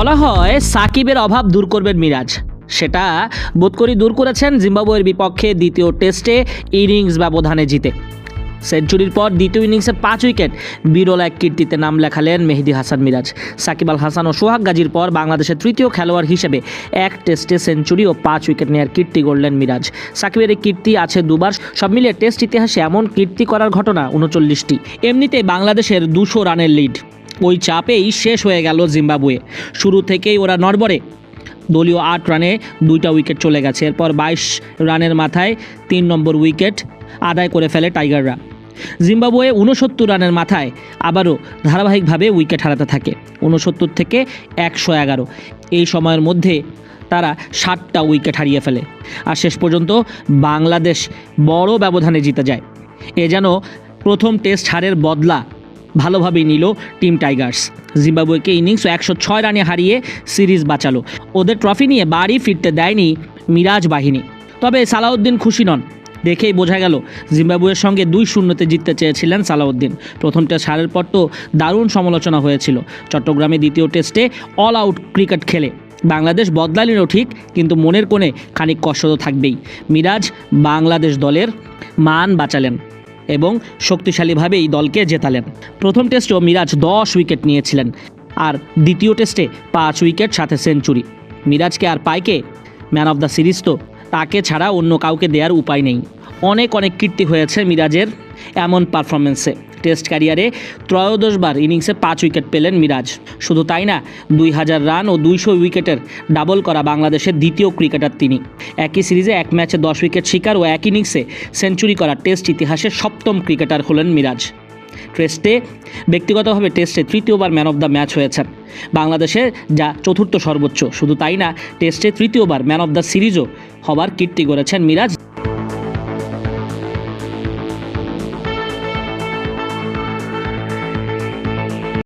বলা হয় সাকিবের অভাব দূর করবেন মিরাজ। সেটা বোধ করি দূর করেছেন জিম্বাবুয়ের বিপক্ষে দ্বিতীয় টেস্টে ইনিংস ব্যবধানে জিতে। সেঞ্চুরির পর দ্বিতীয় ইনিংসে পাঁচ উইকেট, বিরল এক কীর্তিতে নাম লেখালেন মেহেদি হাসান মিরাজ। সাকিব আল হাসান ও সোহাগ গাজীর পর বাংলাদেশের তৃতীয় খেলোয়াড় হিসেবে এক টেস্টে সেঞ্চুরি ও পাঁচ উইকেট নেওয়ার কীর্তি গড়লেন মিরাজ। সাকিবের এই কীর্তি আছে দুবার, সব মিলিয়ে টেস্ট ইতিহাসে এমন কীর্তি করার ঘটনা উনচল্লিশটি। এমনিতে বাংলাদেশের দুশো রানের লিড। ওই চাপেই শেষ হয়ে গেল জিম্বাবুয়ে। শুরু থেকেই ওরা নড়বড়ে। দলীয় আট রানে দুইটা উইকেট চলে গেছে। এরপর বাইশ রানের মাথায় তিন নম্বর উইকেট আদায় করে ফেলে টাইগাররা। জিম্বাবুয়ে উনসত্তর রানের মাথায় আবারও ধারাবাহিকভাবে উইকেট হারাতে থাকে। উনসত্তর থেকে একশো এগারো। এই সময়ের মধ্যে তারা ষাটটা উইকেট হারিয়ে ফেলে। আর শেষ পর্যন্ত বাংলাদেশ বড় ব্যবধানে জিতে যায়। এ যেন প্রথম টেস্ট হারের বদলা ভালোভাবেই নিল টিম টাইগার্স। জিম্বাবুয়েকে ইনিংস একশো ছয় রানে হারিয়ে সিরিজ বাঁচালো। ওদের ট্রফি নিয়ে বাড়ি ফিরতে দেয়নি মিরাজ বাহিনী। তবে সালাউদ্দিন খুশি নন। দেখেই বোঝা গেল, জিম্বাবুয়ের সঙ্গে দুই শূন্যতে জিততে চেয়েছিলেন সালাউদ্দিন। প্রথম টেস্ট হারের পর তো দারুণ সমালোচনা হয়েছিল। চট্টগ্রামে দ্বিতীয় টেস্টে অল আউট ক্রিকেট খেলে। বাংলাদেশ বদলালিনও ঠিক, কিন্তু মনের কোণে খানিক কষ্ট তো থাকবেই। মিরাজ বাংলাদেশ দলের মান বাঁচালেন। এবং শক্তিশালীভাবে এই দলকে জেতালেন। প্রথম টেস্টেও মিরাজ দশ উইকেট নিয়েছিলেন আর দ্বিতীয় টেস্টে পাঁচ উইকেট, সাথে সেঞ্চুরি। মিরাজকে আর পাইকে ম্যান অফ দ্য সিরিজ তো, তাকে ছাড়া অন্য কাউকে দেওয়ার উপায় নেই। অনেক অনেক কীর্তি হয়েছে মিরাজের এমন পারফরমেন্সে টেস্ট ক্যারিয়ারে ত্রয়োদশবার ইনিংসে পাঁচ উইকেট পেলেন মিরাজ। শুধু তাই না, দুই হাজার রান ও দুইশো উইকেটের ডাবল করা বাংলাদেশের দ্বিতীয় ক্রিকেটার তিনি। একই সিরিজে এক ম্যাচে দশ উইকেট শিকার ও এক ইনিংসে সেঞ্চুরি করা টেস্ট ইতিহাসের সপ্তম ক্রিকেটার হলেন মিরাজ। টেস্টে, ব্যক্তিগতভাবে টেস্টে তৃতীয়বার ম্যান অফ দ্য ম্যাচ হয়েছেন। বাংলাদেশে যা চতুর্থ সর্বোচ্চ। শুধু তাই না, টেস্টে তৃতীয়বার ম্যান অফ দ্য সিরিজও হবার কীর্তি করেছেন মিরাজ।